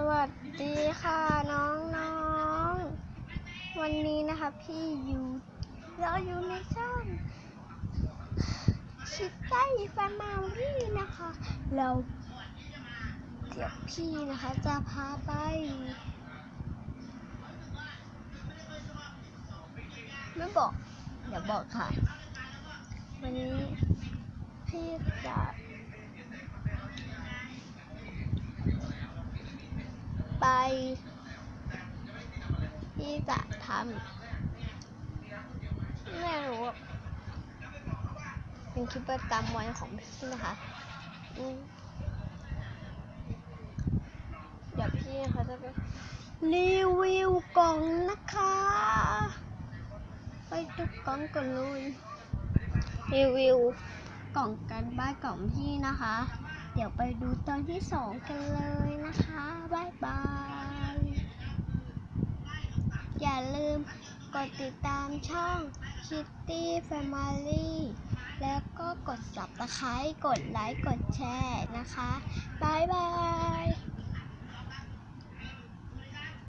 สวัสดีค่ะน้องๆ วันนี้นะคะพี่อยู่เราอยู่ในช่องชิดใต้แฟมารี่นะคะ เราเดี๋ยวพี่นะคะจะพาไปไม่บอกเดี๋ยวบอกค่ะ วันนี้พี่จะ ไปที่จะทำไม่รู้เป็นคลิปประจำวันของพี่นะคะเดี๋ยวพี่นะคะจะไปรีวิวกล่องนะคะ ไปดูกล่องกันเลยรีวิวกล่องกันบ้านกล่องพี่นะคะ เดี๋ยวไปดูตอนที่สองกันเลยนะคะบายบาย อย่าลืมกดติดตามช่อง Kitty Family แล้วก็กด subscribe กดไลค์ กดแชร์นะคะบายบาย